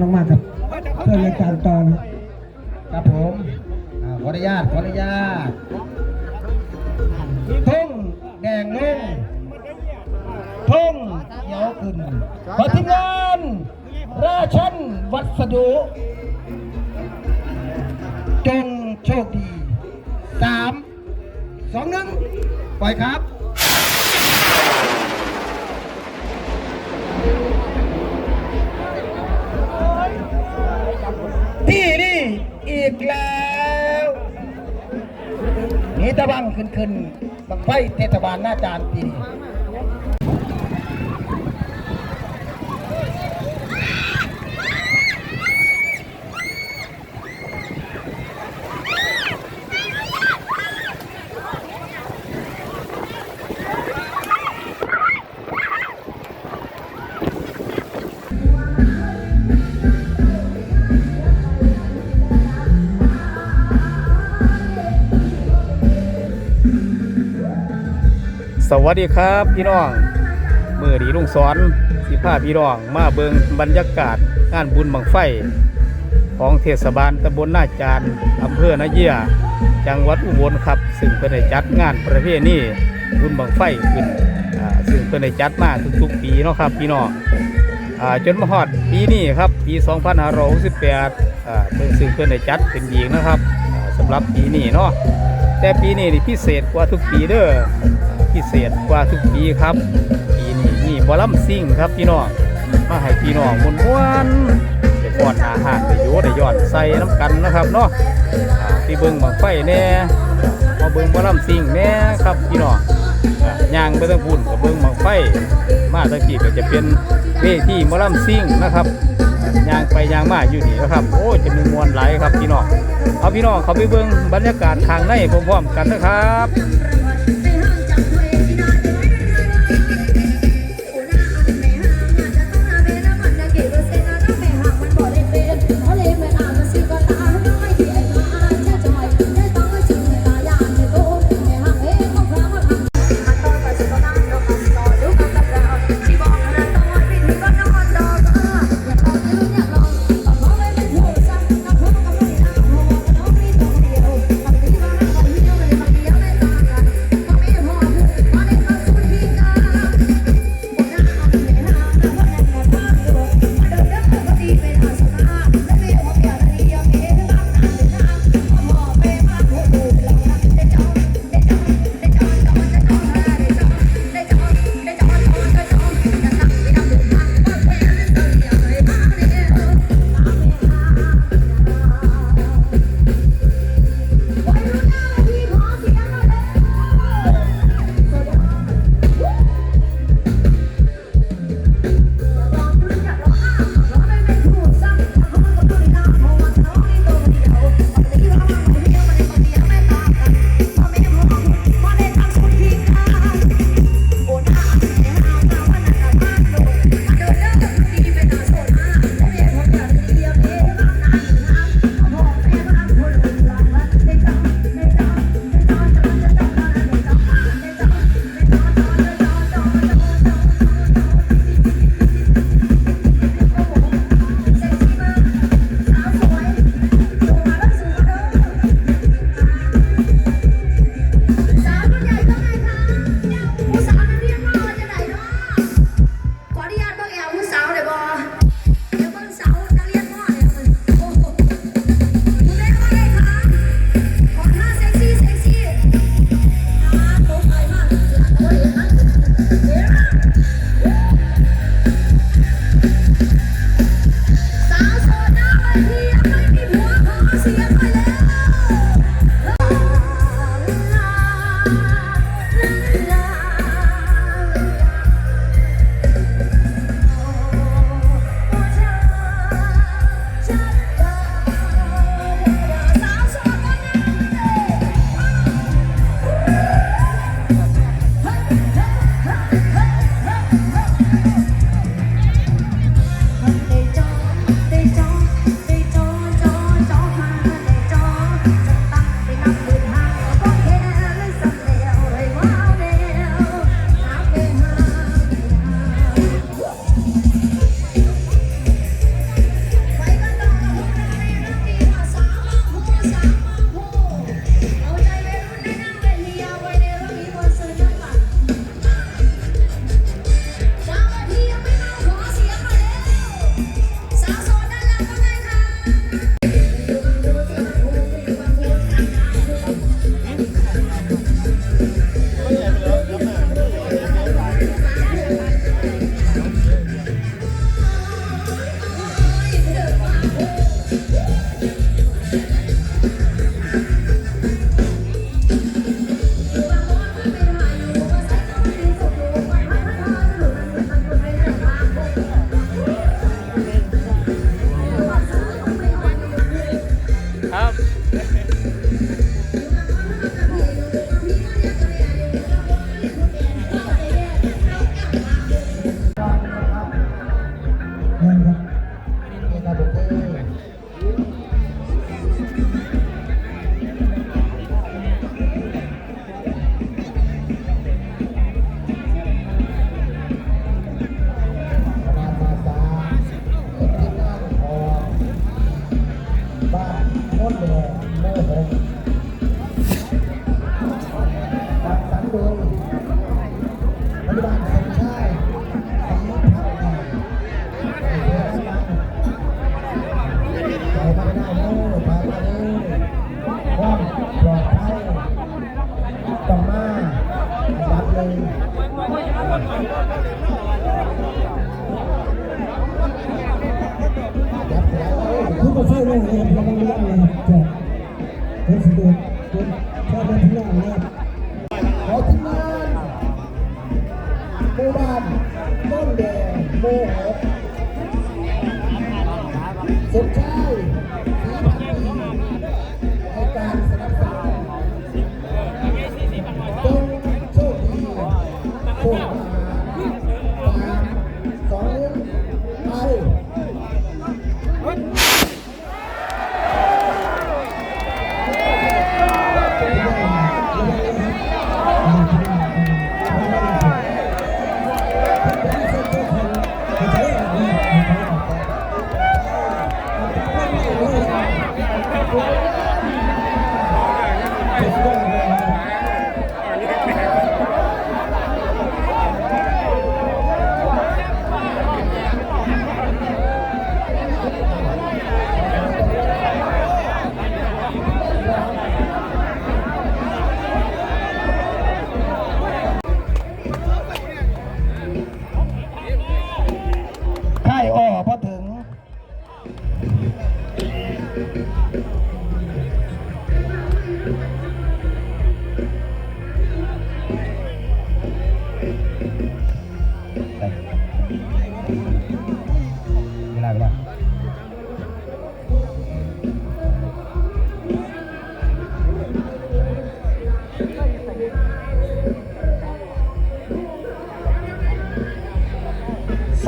ลงมากครับเพื่อรายการตอนครับผมขออนุญาตขออนุญาตทุ่งแดงลงทุ่งเขียวขึ้นขอทีมงานราชันวัสดุจงโชคดีสามสองหนึ่งปล่อยครับ ที่นี่อีกแล้วนี่ตะบังขึ้นขึ้นบังไฟเทศบาลหน้าจานปีนี้ สวัสดีครับพี่น้องมือดีลุงสอนสิพาพี่น้องมาเบิงบรรยากาศงานบุญบังไฟ ของเทศบาลตำบลนาจารอำเภอนาเยียจังหวัดอุบลครับ ซึ่งเพิ่นได้จัดงานประเพณีบุญบังไฟขึ้นซึ่งเพิ่นได้จัดมาทุกๆ ปีเนาะครับพี่น้องอจนมาฮอดปีนี้ครับปี2568อ่าเพิ่นซึ่งเพิ่นได้จัดเป็นอีกนะครับอ่าสำหรับปีนี้เนาะแต่ปีนี้นี่พิเศษกว่าทุกปีเด้อ พิเศษกว่าทุกปีครับปีนี้มีบอลลัมซิ่งครับพี่น้องมาให้พี่น้องมวนมวนๆไปป้อนอาหารไปโยได้ยอนใส่น้ำกันนะครับเนาะอ่าที่เบิ่งบังไฟแน่มาเบิ่งบอลลัมซิ่งแน่ครับพี่น้องย่างไปทั้งพุ่นกับเบิ่งบังไฟ มาตะกี้ก็จะเป็นเวทีหมอลลัมซิ่งนะครับย่างไปย่างมาอยู่นี่นะครับ โอ้จะมีมวลไหลครับพี่น้อง เอาพี่น้องเขาไปเบิ่งบรรยากาศทางในพร้อมๆกันนะครับ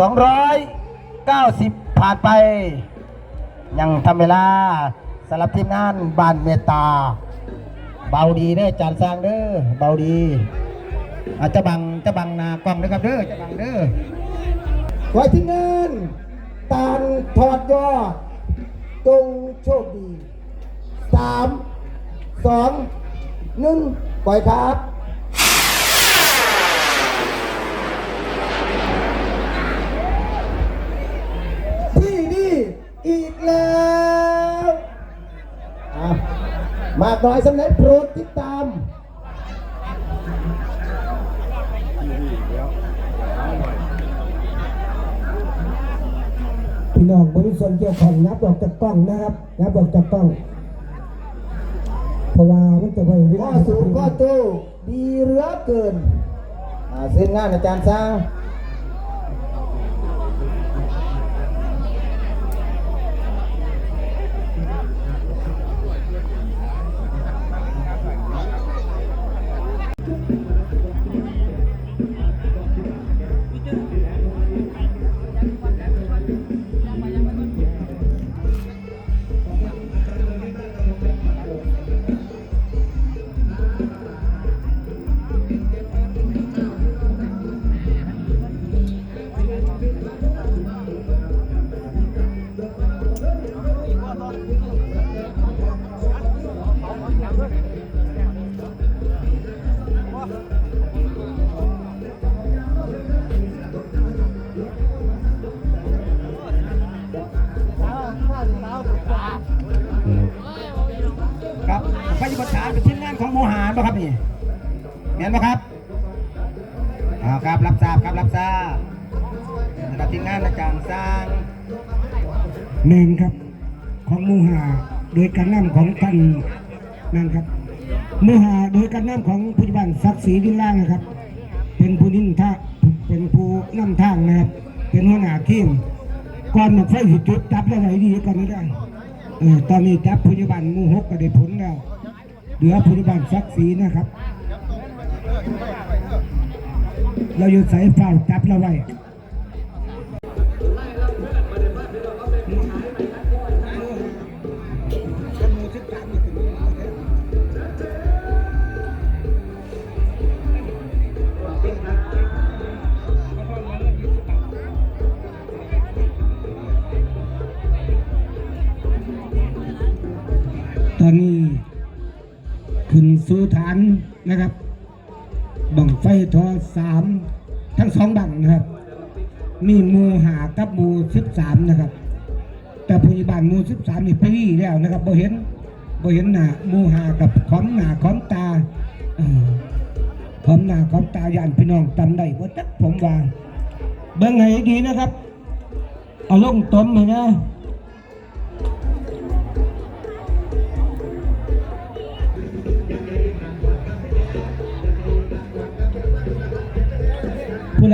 290 ผ่านไป ยังทำเวลาสำหรับทีมงานบ้านเมตตา เบาดีเด้อจานแซงเด้อเบาดี อาจจะบังจะบังนากล้องนะครับเด้อจะบังเด้อไว้ทีมงานตานถอดยอตรงโชคดีสามสองนึ่งปล่อยครับ มากน้อยสำเร็จโปรดติดตามพี่น้องบริส่วนเกี่ยวของนับออกจากกล้องนะครับนับออกจากกล้องเพราะว่ามันจะไปเวข้ลาอสูงข้อโตดีเหลือเกินอ่าเส้นงานอาจารย์สร้าง หนึ่งครับของมูหาโดยการนำของท่านนั่นครับมูหาโดยการนำของผู้บัญศักดิ์ศรีดินล่างนะครับ เป็นผู้นิ่งท่าเป็นผู้นำทางนะครับ เป็นหัวหน้าทีมก่อนมาไฟสิจุดจับแล้วไหนดีก่อนไม่ได้เออตอนนี้จับผู้บัญหมูหกก็ได้ผลแล้วเหลือผู้บัญศักดิ์ศรีนะครับ เราอยู่ใส่เฝ้าจับเราไว้ สู่ฐานนะครับบังไฟทอสามทั้งสองบังนะครับ มีมูหากับมูสิบสามนะครับ แต่ผู้ยบาลหมูสิบสามนี่ไปวี่แล้วนะครับบ่เห็นบ่เห็นหน้ามูหากับขอมหน้าขอมตาขอมหน้าขอมตาย่านพี่น้องจำได้บ่จักผมว่าเบิ่งให้ดีนะครับ เอาลงต้มเลยนะ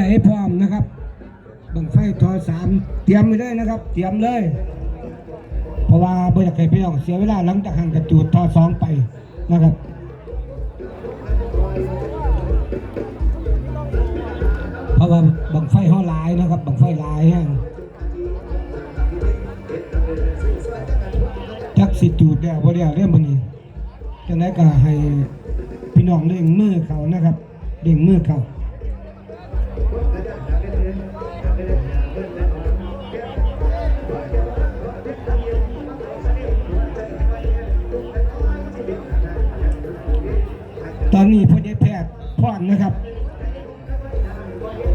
ผู้พร้อมนะครับบังไฟทอสามเตรียมไปเลยนะครับ เตรียมเลย เพราะว่าบริษัทไก่พี่น้องเสียเวลาหลังจากหันกระจูดทอสองไปนะครับเพราะว่าบังไฟห้อลายนะครับบังไฟลายฮะจักสิจูดแล้วบ่ได้เรื่องมันนี้จังไดก็ให้พี่น้องเล่งมือเขานะครับเล่งมือเขา อนนี้พอดีแพทย์พรนะครับ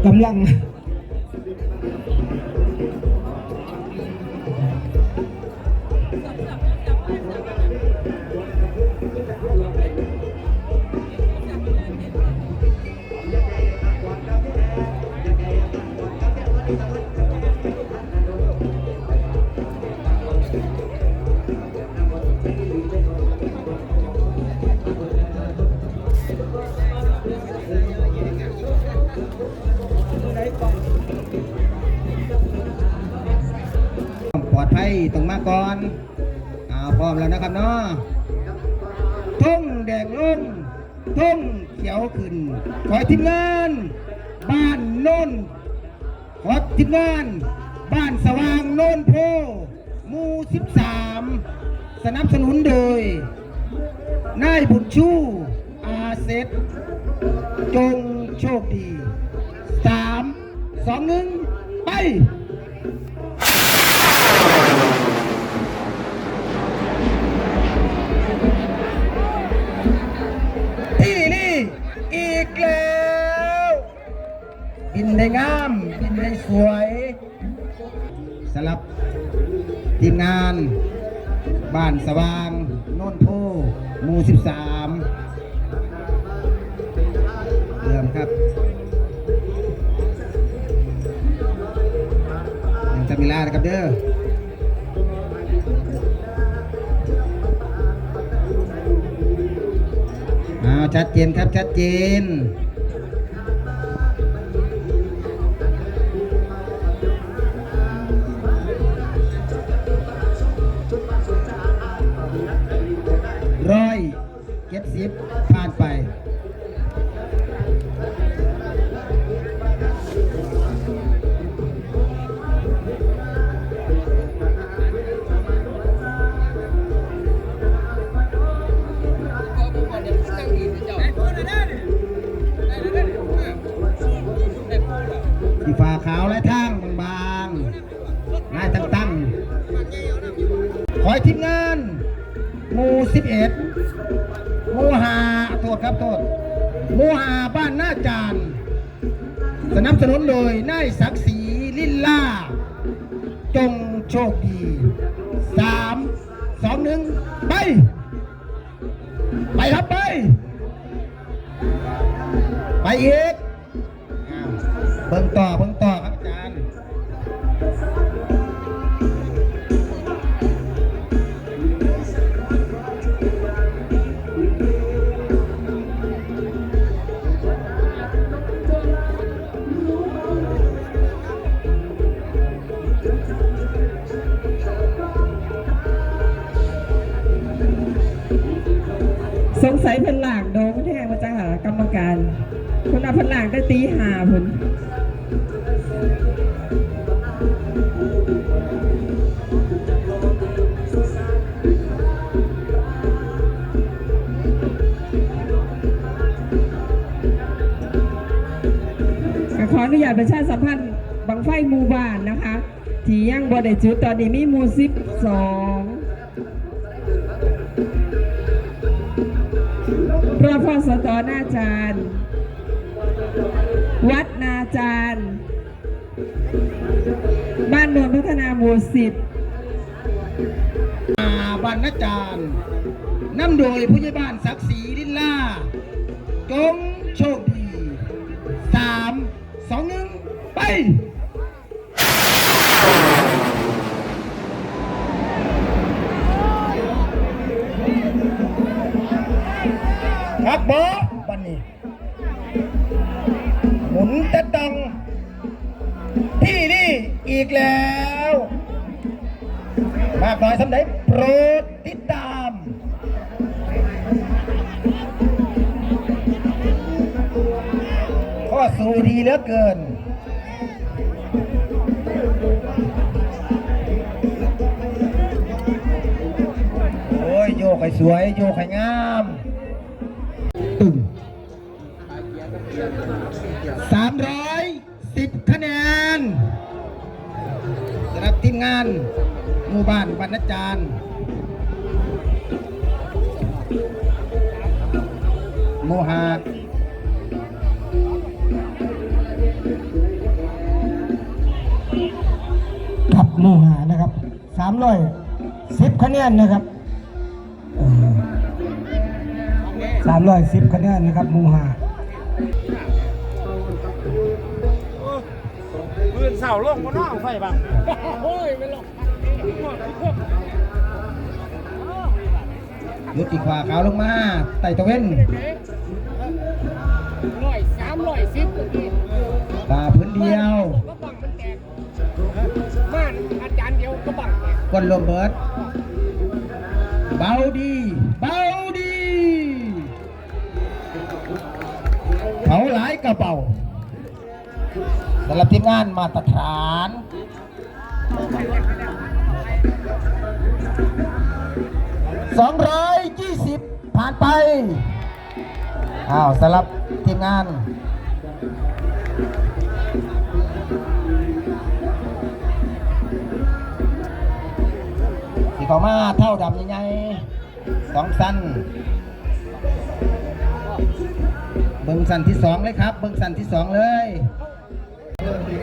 กำลัง ก่อนอ่าพร้อมแล้วนะครับเนาะทุ่งแดงลงทุ่งเขียวขึ้น ขอทีมงาน บ้านโน่นขอทีมงาน บ้านสว่างโน่นโพหมู่13สนับสนุนโดยนายบุญชูอาเซตจงโชคดีสามสองหนึ่งไป ได้งามบินได้สวยสำหรับทีมงาน บ้านสว่างโน่นโพหมู่13 เริ่มครับยังจะมีลานะครับเด้ออ้าชัดเจนครับ ชัดเจน สนับสนุนโดยนายศักดิ์ศรีลิลล่า จงโชคดีสามสองหนึ่งไป ไปครับไป ไปอีกเบิ่งต่อเบิ่งต่อ คนเอาพนหลากได้ตีหาเพิ่นก็ขออนุญาตประชาสัมพันธ์บังไฟหมู่บ้านนะคะ ที่ยังบ่ได้จุดตอนนี้มีหมู่สิบสองพระพ่อสตนาจารย์ วัดนาจารย์ บ้านโนนพัฒนาหมู่สิบอานนาจารย์นำโดยผู้ใหญ่บ้านศักดิ์ศรี วยโยกให้งามตึง310คะแนนสำหรับทีมงานหมู่บ้านบรรณจารย์โมหะกับหมูหานะครับสามร้อยสิบคะแนนนะครับ สามร้อยสิบคะแนนนะครับหมูหาปืนเสาลงบนน้องไฟบังโอ้ยไม่ลงยุติขวาขาวลงมาไต่ตะเว้นร้อยสามร้อยสิบเมื่อกี้ตาพื้นเดียวก็บังมันแตกม่านอาจารย์เดียวก็บังแตกก้นลมเบิดเบาดีเบาดี เผาหลายกระเป๋าสำหรับทีมงานมาตรฐาน220ผ่านไปอ้าวสำหรับทีมงานสีขามาเท่าดำยังไงสองสั้น เบิ้งสันที่สองเลยครับ เบิ้งสันที่สองเลย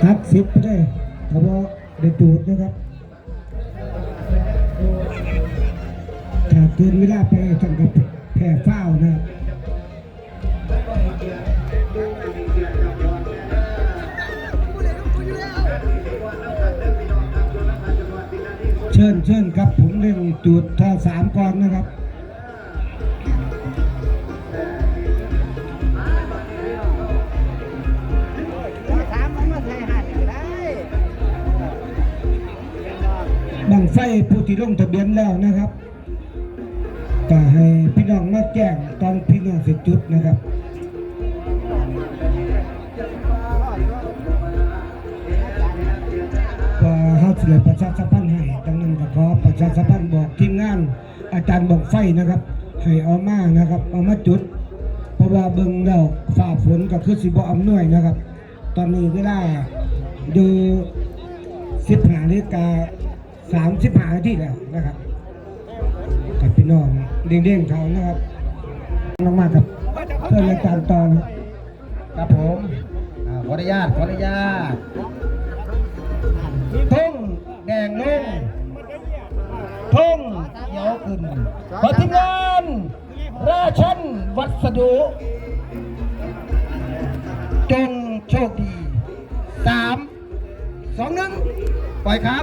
ทักสิบไปได้แต่ว่าได้จูดนะครับถ้าเกินเวลาไปต้องกับแพ้เฝ้านะเชิญเชิญครับผมเล่นจูดท่อสามก่อนนะครับ บังไฟผู้ที่ลงทะเบียนแล้วนะครับก็ให้พี่น้องมาแจ้งตอนพี่น้องเสร็จจุดนะครับก็เฮาสิเลยประชาสัมพันธ์ให้ดังนั้นก็ขอประชาสัมพันธ์บอกทีมงาน อาจารย์บังไฟนะครับ ให้เอามานะครับ เอามาจุด เพราะว่าเบิ่งแล้วฝ่าฝนก็คือสิบ่อำนวยนะครับ ตอนนี้เวลาอยู่สิบหานาฬิกา สามสิบหานาทีแล้วนะครับกับพี่น้องเด้งๆเขานะครับน้องมากครับเพื่อนรายการตอนครับผมอ่าขออนุญาตขออนุญาตทุ่งแดงลงทุ่งเขียวขึ้นขอทีมงานราชันวัสดุจงโชคดีสามสองหนึ่งปล่อยครับ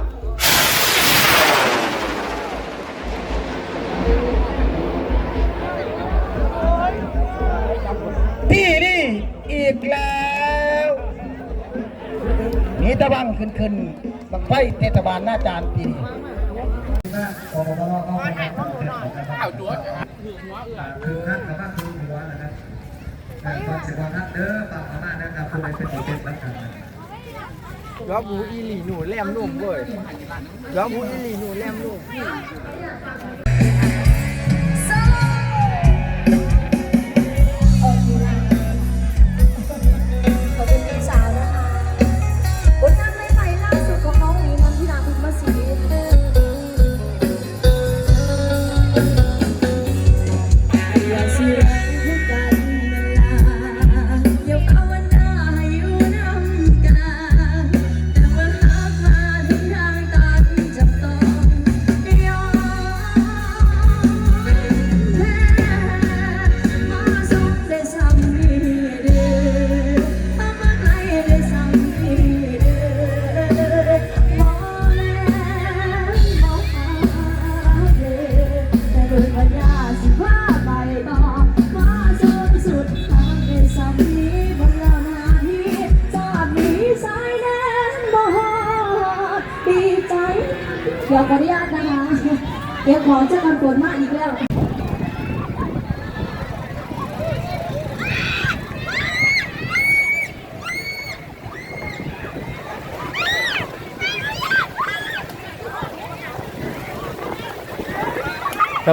บังไฟเทศบาลหน้าจานปีนี้เอาจวดคือขั้นกับว่าคือหัวนะครับแต่ก่อนสิบวันนัดเด้อปากมาหน้านะครับผู้ใดเป็นตัวเป็นรักกันย้อบูอีหลีหนูแลมนุ่มเว้ยย้อบูอีหลีหนูแลมนุ่ม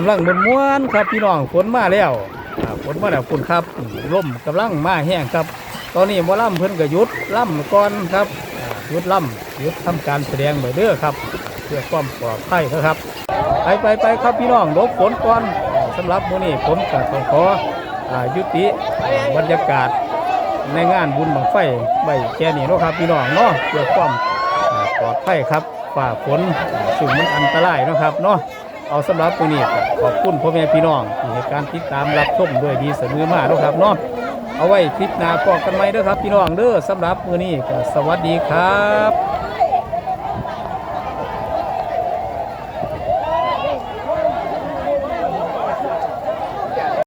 กำลังมวนม้วนๆครับพี่น้องฝนมาแล้วฝนมาแล้วคุณครับร่มกำลังมาแห้งครับ ตอนนี้หมอล่ำเพิ่นก็หยุดล่ำก่อนครับยุดล่ำยุดทำการแสดงไปเด้อครับเพื่อความปลอดภัยนะครับ ไปไปไปครับพี่น้องลบฝนก่อนอ่าสำหรับมื้อนี้ผมก็ต้องขอยุติบรรยากาศในงานบุญบังไฟไว้แค่นี้นะครับพี่น้องเนาะเพื่อความปลอดภัยครับฝ่าฝนอ่าซึ่งมันอันตรายนะครับเนาะ เอาสำหรับวันนี้ขอบคุณพ่อแม่พี่น้องที่ให้การติดตามรับชมด้วยดีเสมอมาเนาะครับเนาะเอาไว้คลิปหน้าพอกันใหม่เด้อครับพี่น้องเด้อสำหรับมื้อนี้ก็สวัสดีครับ